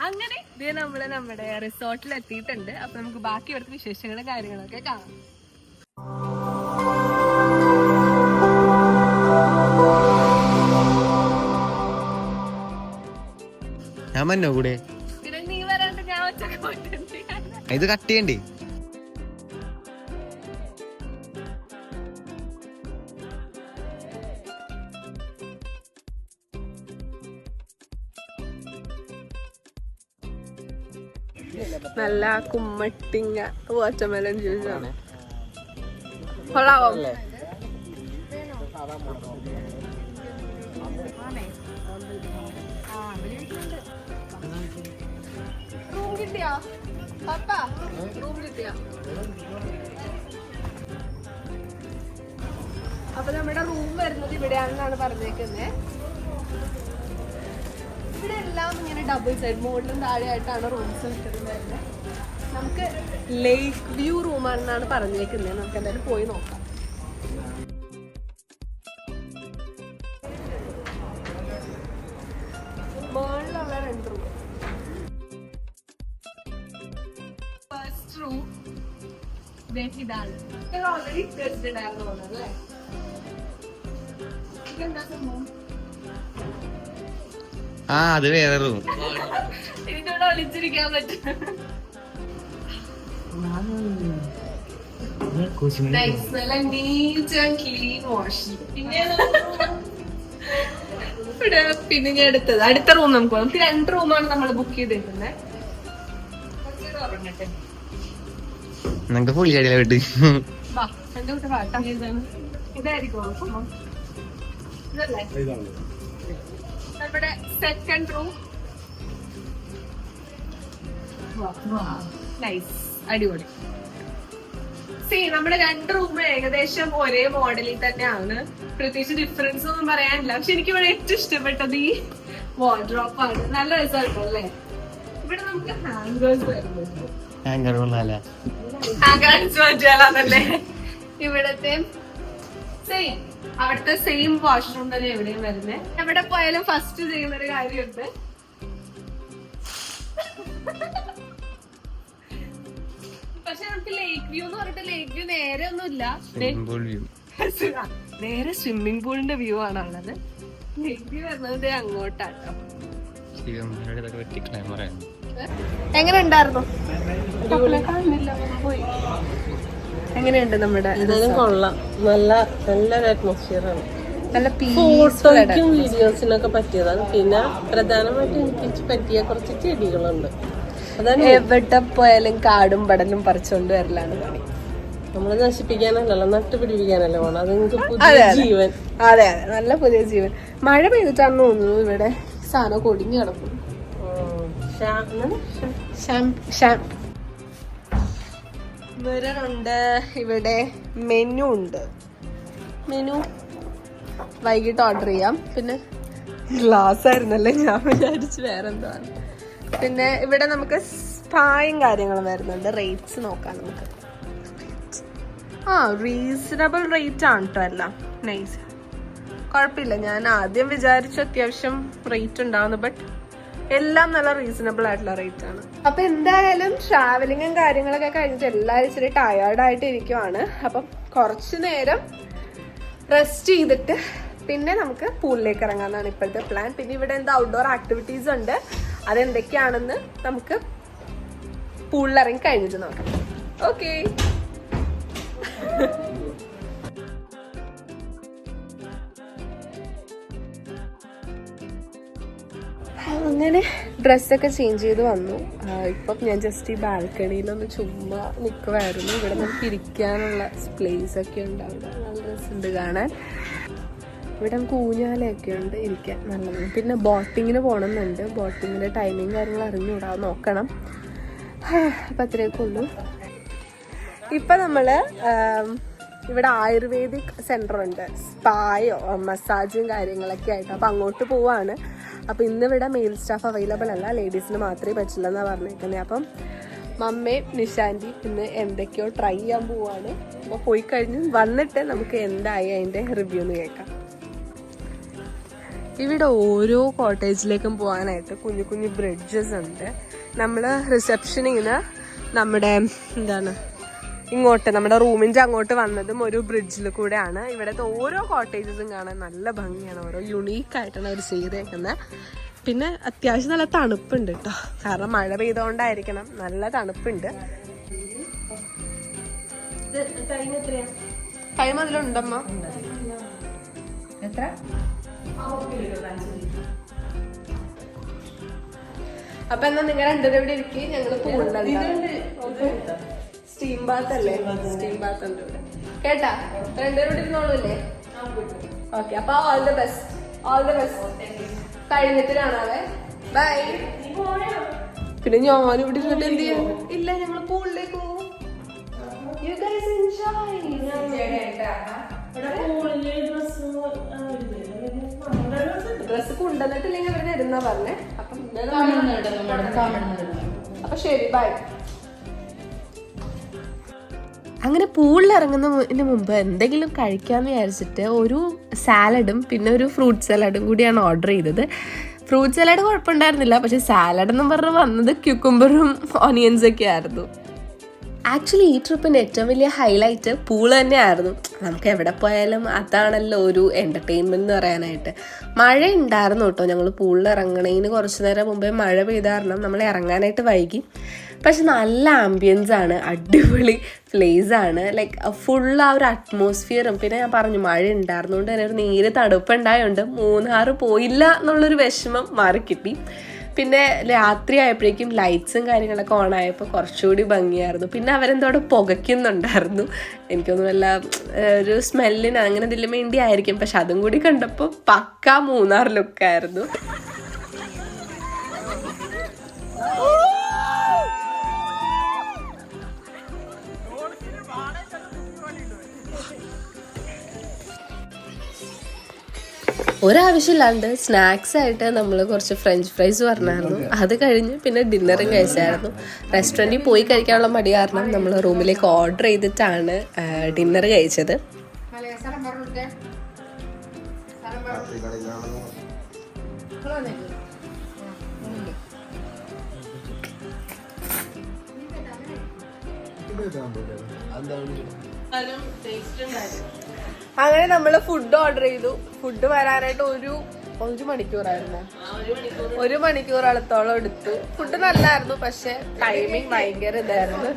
അങ്ങനെ ഇത് നമ്മൾ നമ്മുടെ റിസോർട്ടിൽ എത്തിയിട്ടുണ്ട് അപ്പൊ നമുക്ക് ബാക്കി ഇവിടുത്തെ വിശേഷങ്ങളും കാര്യങ്ങളൊക്കെ കാണാം. ഞാൻ മന്നോ കൂടെ? ഇത് കട്ട് ചെയ്യണ്ടേ? നല്ല കുമ്മട്ടിങ്ങ വാട്ടർമെലൺ ജ്യൂസ്. ആണ് കൊള്ളാവോ റൂം കിട്ടിയാ? പപ്പ റൂം കിട്ടിയാ? അപ്പൊ നമ്മുടെ റൂം വരുന്നത് ഇവിടെയാണെന്നാണ് പറഞ്ഞേക്കുന്നത് ഇവിടെ എല്ലാം ഇങ്ങനെ ഡബിൾ സൈഡ് മുകളിലും താഴെയായിട്ടാണ് റൂംസ് വരുന്നത് നമുക്ക് ലേക്ക് വ്യൂ റൂമാണെന്നാണ് പറഞ്ഞേക്കുന്നത് നമുക്ക് എന്തായാലും പോയി നോക്കാം. മുകളിലുള്ള രണ്ട് റൂം ഫസ്റ്റ് റൂം ഇതാണ്. ഓൾറെഡി ഇതെന്താ സംഭവം? ആ അത് വേറെ റൂം ഇതിനോട് ഒളിച്ചിരിക്കാൻ പറ്റും. നല്ല നീറ്റ് ക്ലീൻ വാഷ് പിന്നെ ഇവിടെ പിന്നെ ഞാൻ എടുത്തത് അടുത്ത റൂം നമുക്ക് നമുക്ക് രണ്ട് റൂമാണ് നമ്മൾ ബുക്ക് ചെയ്തേക്കുന്നത് നമുക്ക് എന്റെ കൂടെ വാട്ടാ നമ്മുടെ സെക്കൻഡ് റൂം നൈസ് അടിപൊളി. സി നമ്മുടെ രണ്ട് റൂമും ഏകദേശം ഒരേ മോഡലിൽ തന്നെയാണ്. പ്രത്യേകിച്ച് ഡിഫറൻസ് ഒന്നും പറയാനില്ല. പക്ഷെ എനിക്ക് ഇവിടെ ഏറ്റവും ഇഷ്ടപ്പെട്ടത് ഈ വാർഡ്രോപ്പ് ആണ്. നല്ല റിസൾട്ട് അല്ലേ? ഇവിടെ നമുക്ക് ഹാങ്കേഴ്സ് വരുന്നുണ്ട്. ആ കാണിച്ചു ഇവിടത്തെ സെയിം അവിടുത്തെ സെയിം വാഷ്റൂം തന്നെ എവിടെയും വരുന്നത് എവിടെ പോയാലും ഫസ്റ്റ് ചെയ്യുന്ന ഒരു കാര്യമുണ്ട് പക്ഷെ നമുക്ക് ലേക്ക് വ്യൂ എന്ന് പറഞ്ഞിട്ട് ലേക്ക് വ്യൂ നേരെ ഒന്നുമില്ല. നേരെ സ്വിമ്മിംഗ് പൂളിന്റെ വ്യൂ ആണ് ഉള്ളത്. ലേക്ക് വ്യൂ വരുന്നത് ദേ അങ്ങോട്ടാട്ടോ എങ്ങനെ ഉണ്ടായിരുന്നു എങ്ങനെയുണ്ട് നമ്മുടെ കൊള്ളാം. നല്ല നല്ലൊരു അറ്റ്മോസ്ഫിയർ ആണ്. നല്ല ഫോട്ടോയ്ക്കും വീഡിയോസിനൊക്കെ പറ്റിയതാണ്. പിന്നെ പ്രധാനമായിട്ടും എനിക്ക് പറ്റിയ കുറച്ച് ചെടികളുണ്ട്. എവിടെ പോയാലും കാടും പടലും പറിച്ചുകൊണ്ട് വരലാണ് പണി. നമ്മൾ നശിപ്പിക്കാനല്ലല്ലോ നട്ടുപിടിപ്പിക്കാനല്ലേ പോണം അത് നിങ്ങൾക്ക് പുതിയ ജീവൻ. അതെ അതെ. നല്ല പുതിയ ജീവൻ. മഴ പെയ്തിട്ടാണെന്ന് തോന്നുന്നു ഇവിടെ സാധനം കൊടിഞ്ഞു കിടക്കും ഇവരുണ്ട്. ഇവിടെ മെനു ഉണ്ട്. മെനു വൈകിട്ട് ഓർഡർ ചെയ്യാം. പിന്നെ ഗ്ലാസ് ആയിരുന്നല്ലേ? ഞാൻ വിചാരിച്ചു വേറെന്താണ് പിന്നെ ഇവിടെ നമുക്ക് സ്പായും കാര്യങ്ങളും വരുന്നുണ്ട്. റേറ്റ്സ് നോക്കാം നമുക്ക്. ആ റീസണബിൾ റേറ്റ് ആണ് കേട്ടോ എല്ലാം. നൈസ് കുഴപ്പമില്ല. ഞാൻ ആദ്യം വിചാരിച്ചു അത്യാവശ്യം റേറ്റ് ഉണ്ടാവുന്നു ബട്ട് എല്ലാം നല്ല റീസണബിൾ ആയിട്ടുള്ള റേറ്റ് ആണ്. അപ്പൊ എന്തായാലും ട്രാവലിങ്ങും കാര്യങ്ങളൊക്കെ കഴിഞ്ഞിട്ട് എല്ലാവരും ഇച്ചിരി ടയേർഡ് ആയിട്ട് ഇരിക്കുവാണ് അപ്പം കുറച്ച് നേരം റെസ്റ്റ് ചെയ്തിട്ട് പിന്നെ നമുക്ക് പൂളിലേക്ക് ഇറങ്ങാന്നാണ് ഇപ്പോഴത്തെ പ്ലാൻ പിന്നെ ഇവിടെ എന്താ ഔട്ട്ഡോർ ആക്ടിവിറ്റീസ് ഉണ്ട്. അതെന്തൊക്കെയാണെന്ന് നമുക്ക് പൂളിലിറങ്ങി കഴിഞ്ഞിട്ട് നോക്കാം. ഓക്കെ അങ്ങനെ ഡ്രസ്സൊക്കെ ചേഞ്ച് ചെയ്ത് വന്നു. ഇപ്പം ഞാൻ ജസ്റ്റ് ഈ ബാൽക്കണിയിലൊന്ന് ചുമ്മാ നിൽക്കുമായിരുന്നു ഇവിടെ നമുക്ക് ഇരിക്കാനുള്ള പ്ലേസ് ഒക്കെ ഉണ്ട്. നല്ല ഉണ്ട് കാണാൻ. ഇവിടെ നമുക്ക് ഊഞ്ഞാലയൊക്കെ ഉണ്ട് ഇരിക്കാൻ നല്ലത്. പിന്നെ ബോട്ടിങ്ങിന് പോകണമെന്നുണ്ട് ബോട്ടിങ്ങിന്റെ ടൈമിങ് കാര്യങ്ങൾ അറിഞ്ഞുകൂടാ നോക്കണം. അപ്പം അത്രയൊക്കെ ഇപ്പം നമ്മൾ ഇവിടെ ആയുർവേദിക് സെന്റർ ഉണ്ട് സ്പായോ മസാജും കാര്യങ്ങളൊക്കെ ആയിട്ട് അപ്പം അങ്ങോട്ട് പോവാണ്. അപ്പം ഇന്ന് ഇവിടെ മെയിൽ സ്റ്റാഫ് അവൈലബിൾ അല്ല ലേഡീസിന് മാത്രമേ പറ്റില്ല എന്നാണ് പറഞ്ഞേക്കുന്നത് അപ്പം മമ്മയും നിഷാന്റി ഇന്ന് എന്തൊക്കെയോ ട്രൈ ചെയ്യാൻ പോവാണ്. അപ്പോൾ പോയി കഴിഞ്ഞ് വന്നിട്ട് നമുക്ക് എന്തായി അതിന്റെ റിവ്യൂ എന്ന് കേൾക്കാം. ഇവിടെ ഓരോ കോട്ടേജിലേക്കും പോകാനായിട്ട് കുഞ്ഞു കുഞ്ഞു ബ്രിഡ്ജസ് ഉണ്ട്. നമ്മൾ റിസപ്ഷനിൽ നിന്ന് നമ്മുടെ എന്താണ് ഇങ്ങോട്ട് നമ്മുടെ റൂമിന്റെ അങ്ങോട്ട് വന്നതും ഒരു ബ്രിഡ്ജിൽ കൂടെയാണ്. ഇവിടുത്തെ ഓരോ കോട്ടേജസും കാണാൻ നല്ല ഭംഗിയാണ്. ഓരോ യുണീക്ക് ആയിട്ടാണ് അവർ ചെയ്തേക്കുന്നത് പിന്നെ അത്യാവശ്യം നല്ല തണുപ്പുണ്ട് കേട്ടോ കാരണം മഴ പെയ്തുകൊണ്ടായിരിക്കണം നല്ല തണുപ്പുണ്ട്. ടൈം അതിലുണ്ടമ്മ. എത്ര? അപ്പൊ എന്നാ നിങ്ങൾ രണ്ടുപേരും ഇവിടെ ഇരിക്കും ഞങ്ങൾ പോകുന്നുണ്ട് സ്റ്റീം ബാത്ത് അല്ലേ? Steam bath. ഉണ്ട് ഇവിടെ. കേട്ടാ? രണ്ടുപേരും ഇവിടെ ഇരുന്നോളൂല്ലേ ഓക്കെ അപ്പൊ all the best all the best കഴിഞ്ഞിട്ട് കാണാവേ. ബൈ പിന്നെ ഞാൻ ഇവിടെ ഇരുന്നിട്ട് എന്ത് ചെയ്യാം? ഇല്ല ഞങ്ങൾ പൂളിലേക്ക് പോകും യു ഗൈസ് ഡ്രസ് കൊണ്ടുവന്നിട്ടില്ലെങ്കിൽ അവർ തരുന്ന പറഞ്ഞേ. അപ്പം അപ്പൊ ശരി ബൈ അങ്ങനെ പൂളിൽ ഇറങ്ങുന്നതിന് മുമ്പ് എന്തെങ്കിലും കഴിക്കാമെന്ന് വിചാരിച്ചിട്ട് ഒരു സാലഡും പിന്നെ ഒരു ഫ്രൂട്ട് സാലഡും കൂടിയാണ് ഓർഡർ ചെയ്തത്. ഫ്രൂട്ട് സാലഡ് കുഴപ്പമുണ്ടായിരുന്നില്ല പക്ഷെ സാലഡ് എന്ന് പറഞ്ഞ് വന്നത് ക്യൂക്കുംബറും ഓണിയൻസൊക്കെ ആയിരുന്നു. ആക്ച്വലി ഈ ട്രിപ്പിന്റെ ഏറ്റവും വലിയ ഹൈലൈറ്റ് പൂൾ തന്നെയായിരുന്നു. നമുക്ക് എവിടെ പോയാലും അതാണല്ലോ ഒരു എന്റർടൈൻമെന്റ് എന്ന് പറയാനായിട്ട്. മഴ ഉണ്ടായിരുന്നു കേട്ടോ. ഞങ്ങൾ പൂളിൽ ഇറങ്ങണേന് കുറച്ച് നേരം മുമ്പേ മഴ പെയ്ത കാരണം നമ്മൾ ഇറങ്ങാനായിട്ട് വൈകി. പക്ഷെ നല്ല ആംബിയൻസ് ആണ്. അടിപൊളി പ്ലേസ് ആണ്. ലൈക്ക് ഫുൾ ആ ഒരു അറ്റ്മോസ്ഫിയറും പിന്നെ ഞാൻ പറഞ്ഞു മഴ ഉണ്ടായിരുന്നുകൊണ്ട് തന്നെ ഒരു നേരെ തണുപ്പുണ്ടായതുകൊണ്ട് മൂന്നാറ് പോയില്ല എന്നുള്ളൊരു വിഷമം മാറിക്കിട്ടി. പിന്നെ രാത്രി ആയപ്പോഴേക്കും ലൈറ്റ്സും കാര്യങ്ങളൊക്കെ ഓൺ ആയപ്പോൾ കുറച്ചുകൂടി ഭംഗിയായിരുന്നു. പിന്നെ അവരെന്തോടെ പുകയ്ക്കുന്നുണ്ടായിരുന്നു. എനിക്കൊന്നും വല്ല ഒരു സ്മെല്ലിന് അങ്ങനെ എന്തെങ്കിലും വേണ്ടി ആയിരിക്കും പക്ഷെ അതും കൂടി കണ്ടപ്പോൾ പക്ക മൂന്നാർ ലുക്കായിരുന്നു ഒരാവശ്യമില്ലാണ്ട് സ്നാക്സ് ആയിട്ട് നമ്മൾ കുറച്ച് ഫ്രഞ്ച് ഫ്രൈസ് പറഞ്ഞായിരുന്നു. അത് കഴിഞ്ഞ് പിന്നെ ഡിന്നറും കഴിച്ചായിരുന്നു. റെസ്റ്റോറന്റിൽ പോയി കഴിക്കാനുള്ള മടി കാരണം നമ്മൾ റൂമിലേക്ക് ഓർഡർ ചെയ്തിട്ടാണ് ഡിന്നർ കഴിച്ചത്. അങ്ങനെ നമ്മൾ ഫുഡ് ഓർഡർ ചെയ്തു. ഫുഡ് വരാനായിട്ട് ഒരു ഒരു മണിക്കൂറായിരുന്നു. ഒരു മണിക്കൂറോളത്തോളം എടുത്തു. ഫുഡ് നല്ലായിരുന്നു പക്ഷെ ടൈമിങ് ഭയങ്കര ഇതായിരുന്നു.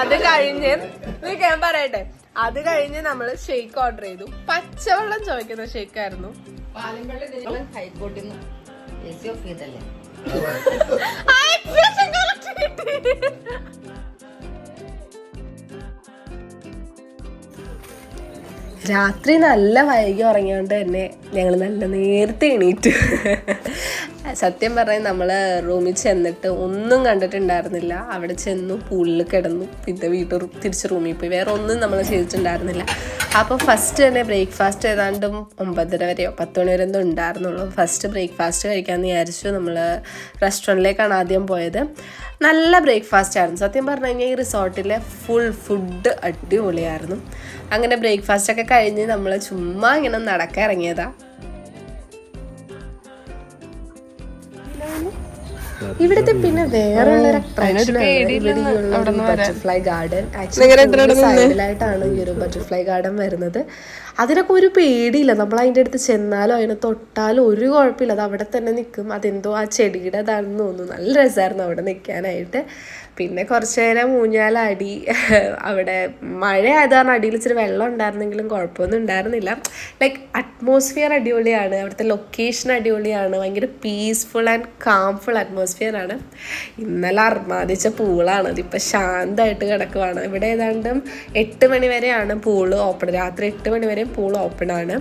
അത് കഴിഞ്ഞ് ഞാൻ പറയട്ടെ. അത് കഴിഞ്ഞ് നമ്മൾ ഷേക്ക് ഓർഡർ ചെയ്തു. പച്ചവെള്ളം ചോദിക്കുന്ന ഷേക്ക് ആയിരുന്നു. വെള്ളം നിന്ന് എ സി ഓഫ് ചെയ്തല്ലേ? രാത്രി നല്ല വൈകി ഉറങ്ങിയോണ്ട് തന്നെ ഞങ്ങൾ നല്ല നേരത്തെ എണീറ്റു. സത്യം പറഞ്ഞാൽ നമ്മൾ റൂമിൽ ചെന്നിട്ട് ഒന്നും കണ്ടിട്ടുണ്ടായിരുന്നില്ല. അവിടെ ചെന്നു പൂളിൽ കിടന്നു. പിന്നെ വീട്ടിൽ തിരിച്ച് റൂമിൽ പോയി. വേറെ ഒന്നും നമ്മൾ ചെയ്തിട്ടുണ്ടായിരുന്നില്ല. അപ്പോൾ ഫസ്റ്റ് തന്നെ ബ്രേക്ക്ഫാസ്റ്റ് ഏതാണ്ടും ഒമ്പതര വരെയോ പത്ത് മണി വരെ എന്തോ ഉണ്ടായിരുന്നുള്ളൂ. ഫസ്റ്റ് ബ്രേക്ക്ഫാസ്റ്റ് കഴിക്കാമെന്ന് വിചാരിച്ചു നമ്മൾ റെസ്റ്റോറന്റിലേക്കാണ് ആദ്യം പോയത്. നല്ല ബ്രേക്ക്ഫാസ്റ്റ് ആയിരുന്നു. സത്യം പറഞ്ഞു കഴിഞ്ഞാൽ ഈ റിസോർട്ടിലെ ഫുൾ ഫുഡ് അടിപൊളിയായിരുന്നു. അങ്ങനെ ബ്രേക്ക്ഫാസ്റ്റ് ഒക്കെ കഴിഞ്ഞ് നമ്മൾ ചുമ്മാ ഇങ്ങനെ നടക്കാൻ ഇറങ്ങിയതാ. ഇവിടുത്തെ പിന്നെ വേറെ ബട്ടർഫ്ലൈ ഗാർഡൻ ആക്ച്വലി സൈഡിലായിട്ടാണ് ഈ ഒരു ബട്ടർഫ്ലൈ ഗാർഡൻ വരുന്നത്. അതിനൊക്കെ ഒരു പേടിയില്ല. നമ്മൾ അതിന്റെ അടുത്ത് ചെന്നാലോ അതിനെ തൊട്ടാലോ ഒരു കുഴപ്പമില്ല. അത് അവിടെ തന്നെ നിൽക്കും. അതെന്തോ ആ ചെടിയുടെ ഇതാണെന്ന് തോന്നുന്നു. നല്ല രസമായിരുന്നു അവിടെ നിൽക്കാനായിട്ട്. പിന്നെ കുറച്ച് നേരം ഊഞ്ഞാലാടി അവിടെ മഴ ആയത് കാരണം അടിയിൽ ഇച്ചിരി വെള്ളം ഉണ്ടായിരുന്നെങ്കിലും കുഴപ്പമൊന്നും ഉണ്ടായിരുന്നില്ല. ലൈക്ക് അറ്റ്മോസ്ഫിയർ അടിപൊളിയാണ്. അവിടുത്തെ ലൊക്കേഷൻ അടിപൊളിയാണ്. ഭയങ്കര പീസ്ഫുൾ ആൻഡ് കാംഫുൾ അറ്റ്മോസ്ഫിയർ ആണ്. ഇന്നലെ അർമാദിച്ച പൂളാണ്. അതിപ്പോൾ ശാന്തമായിട്ട് കിടക്കുവാണ്. ഇവിടെ ഏതാണ്ട് എട്ട് മണി വരെയാണ് പൂൾ ഓപ്പൺ രാത്രി എട്ട് മണി വരെയും പൂൾ ഓപ്പൺ ആണ്.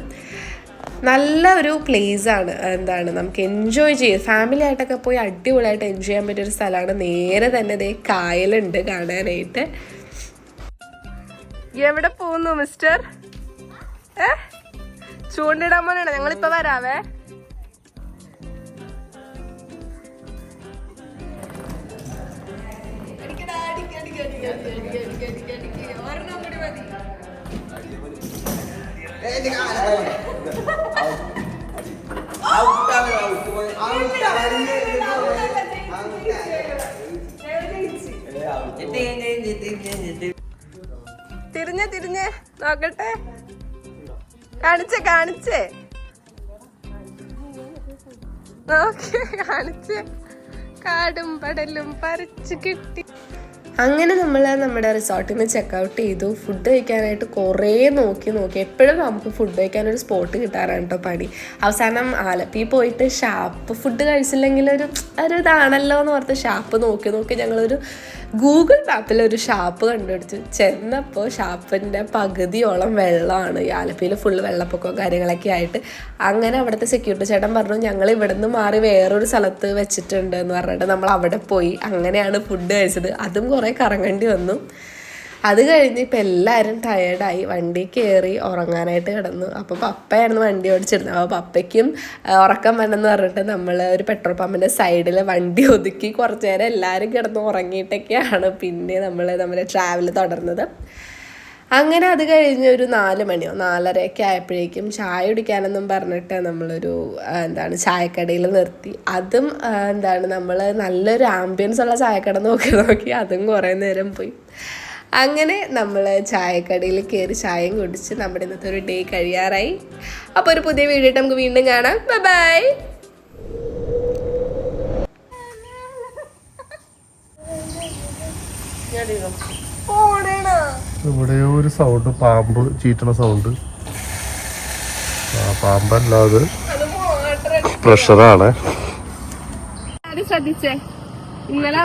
നല്ല ഒരു പ്ലേസ് ആണ്. എന്താണ് നമുക്ക് എൻജോയ് ചെയ്യാം ഫാമിലി ആയിട്ടൊക്കെ പോയി അടിപൊളിയായിട്ട് എൻജോയ് ചെയ്യാൻ പറ്റിയൊരു സ്ഥലമാണ്. നേരെ തന്നെ ഇതേ കായലുണ്ട് കാണാനായിട്ട്. എവിടെ പോകുന്നു മിസ്റ്റർ ഏ? ചൂണ്ടിടാൻ പോലെയാണ്? ഞങ്ങളിപ്പോ വരാവേ. അടിക്കടാ, അടിക്ക. തിരിഞ്ഞ് തിരിഞ്ഞ്. നോക്കട്ടെ. കാണിച്ചേ കാണിച്ചേ. നോക്കി കാണിച്ചേ. കാടും പടലും പറിച്ചു കിട്ടി. അങ്ങനെ നമ്മൾ നമ്മുടെ റിസോർട്ടിൽ നിന്ന് ചെക്കൗട്ട് ചെയ്തു. ഫുഡ് കഴിക്കാനായിട്ട് കുറേ നോക്കി നോക്കി. എപ്പോഴും നമുക്ക് ഫുഡ് കഴിക്കാനൊരു സ്പോട്ട് കിട്ടാറാണ് കേട്ടോ പണി. അവസാനം ആലപ്പി പോയിട്ട് ഷാപ്പ് ഫുഡ് കഴിച്ചില്ലെങ്കിൽ ഒരു ഒരു ഇതാണല്ലോ എന്ന് പറഞ്ഞ് ഷാപ്പ് നോക്കി നോക്കി ഞങ്ങളൊരു ഗൂഗിൾ മാപ്പിൽ ഒരു ഷാപ്പ് കണ്ടുപിടിച്ചു. ചെന്നപ്പോൾ ഷാപ്പിന്റെ പകുതിയോളം വെള്ളമാണ്. ഈ ആലപ്പിയിൽ ഫുള്ള് വെള്ളപ്പൊക്കവും കാര്യങ്ങളൊക്കെ ആയിട്ട്. അങ്ങനെ അവിടുത്തെ സെക്യൂരിറ്റി ചേട്ടൻ പറഞ്ഞു ഞങ്ങൾ ഇവിടുന്ന് മാറി വേറൊരു സ്ഥലത്ത് വെച്ചിട്ടുണ്ട് എന്ന് പറഞ്ഞിട്ട് നമ്മൾ അവിടെ പോയി. അങ്ങനെയാണ് ഫുഡ് കഴിച്ചത്. അതും കുറേ കറങ്ങേണ്ടി വന്നു. അത് കഴിഞ്ഞ് ഇപ്പം എല്ലാവരും ടയേർഡായി വണ്ടി കയറി ഉറങ്ങാനായിട്ട് കിടന്നു. അപ്പോൾ പപ്പയായിരുന്നു വണ്ടി ഓടിച്ചിരുന്നത്. അപ്പോൾ പപ്പയ്ക്കും ഉറക്കം വേണമെന്ന് പറഞ്ഞിട്ട് നമ്മൾ ഒരു പെട്രോൾ പമ്പിന്റെ സൈഡിൽ വണ്ടി ഒതുക്കി കുറച്ച് നേരം എല്ലാവരും കിടന്ന് ഉറങ്ങിയിട്ടൊക്കെയാണ് പിന്നെ നമ്മൾ നമ്മുടെ ട്രാവൽ തുടർന്നത്. അങ്ങനെ അത് കഴിഞ്ഞ് ഒരു നാല് മണിയോ നാലരയൊക്കെ ആയപ്പോഴേക്കും ചായ കുടിക്കാനെന്നും പറഞ്ഞിട്ട് നമ്മളൊരു എന്താണ് ചായക്കടയിൽ നിർത്തി. അതും എന്താണ് നമ്മൾ നല്ലൊരു ആംബിയൻസ് ഉള്ള ചായക്കട നോക്കി നോക്കി അതും കുറേ നേരം പോയി. അങ്ങനെ നമ്മൾ ചായക്കടയിൽ കയറി ചായയും കുടിച്ച് നമ്മുടെ ഇന്നത്തെ ഒരു ഡേ കഴിയാറായി. അപ്പോൾ ഒരു പുതിയ വീഡിയോ നമുക്ക് വീണ്ടും കാണാം. ബൈ ബായ് ഒരു സൗണ്ട് പാമ്പ് ചീറ്റണ സൗണ്ട് പാമ്പല്ലാതെ പ്രഷറാണ് ശ്രദ്ധിച്ചേ? ഇന്നലെ?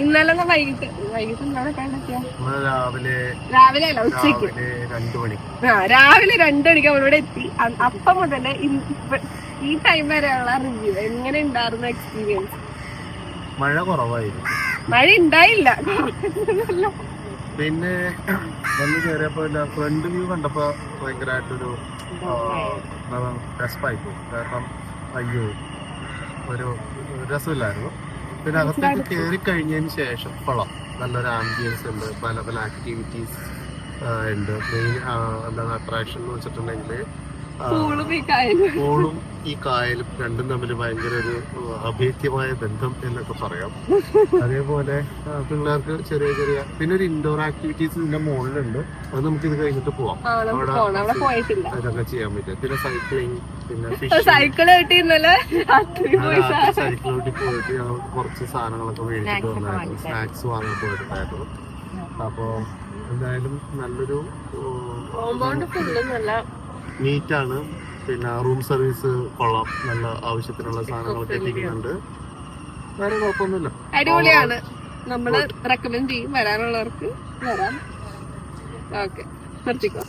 ഇന്നലെ വൈകിട്ട് വൈകിട്ട് രാവിലെ രാവിലെ അല്ല ഉച്ചയ്ക്ക് ആ രാവിലെ രണ്ടു മണിക്ക് അവളിവിടെ എത്തി. അപ്പം മുതൽ ഈ ടൈം വരെയുള്ള റിവ്യൂ എങ്ങനെ ഉണ്ടായിരുന്നു എക്സ്പീരിയൻസ് മഴ കുറവായിരുന്നു. മഴ ഉണ്ടായില്ല പിന്നെ വന്ന് കയറിയപ്പോ ഫ്രണ്ട് വ്യൂ കണ്ടപ്പോ ഭയങ്കരമായിട്ടൊരു രസമായി പോയി കാരണം അയ്യോ ഒരു രസമില്ലായിരുന്നു. പിന്നെ അകത്തേക്ക് കയറി കഴിഞ്ഞതിന് ശേഷം കൊള്ളാം. നല്ലൊരു ആംബിയൻസ് ഉണ്ട് പല പല ആക്ടിവിറ്റീസ് ഉണ്ട്. മെയിൻ എന്താണ് അട്രാക്ഷൻ എന്ന് വെച്ചിട്ടുണ്ടെങ്കിൽ പൂളും ഈ കായലും. രണ്ടും തമ്മിൽ ഭയങ്കര ഒരു അഭേദ്യമായ ബന്ധം എന്നൊക്കെ പറയാം. അതേപോലെ പിള്ളേർക്ക് ചെറിയ ചെറിയ പിന്നെ ഒരു ഇൻഡോർ ആക്ടിവിറ്റീസ് ഇതിന്റെ മുകളിലുണ്ട്. അത് നമുക്ക് ഇത് കഴിഞ്ഞിട്ട് പോവാം. അതൊക്കെ ചെയ്യാൻ പറ്റും. പിന്നെ സൈക്ലിംഗ് പിന്നെ ഫിഷിംഗ് സൈക്കിൾ രാത്രി പോയി പോയിട്ട് ഞങ്ങൾ കുറച്ച് സാധനങ്ങളൊക്കെ മേടിച്ചിട്ട് വന്നായിരുന്നു. സ്നാക്സ് വാങ്ങാൻ പോയിട്ടുണ്ടായിരുന്നു. അപ്പോ എന്തായാലും നല്ലൊരു കോമ്പൗണ്ട് ഫുള്ള് നല്ല നീറ്റാണ് പിന്നെ റൂം സർവീസ് കൊള്ളാം. നല്ല ആവശ്യത്തിനുള്ള സാധനങ്ങളൊക്കെ എത്തിക്കുന്നുണ്ട്. വേറെ കുഴപ്പമൊന്നുമില്ല. അടിപൊളിയാണ്. നമ്മൾ റെക്കമെൻഡ് ചെയ്യും. വരാനുള്ളവർക്ക് വരാം. ഓക്കെ നിർത്തിക്കോ.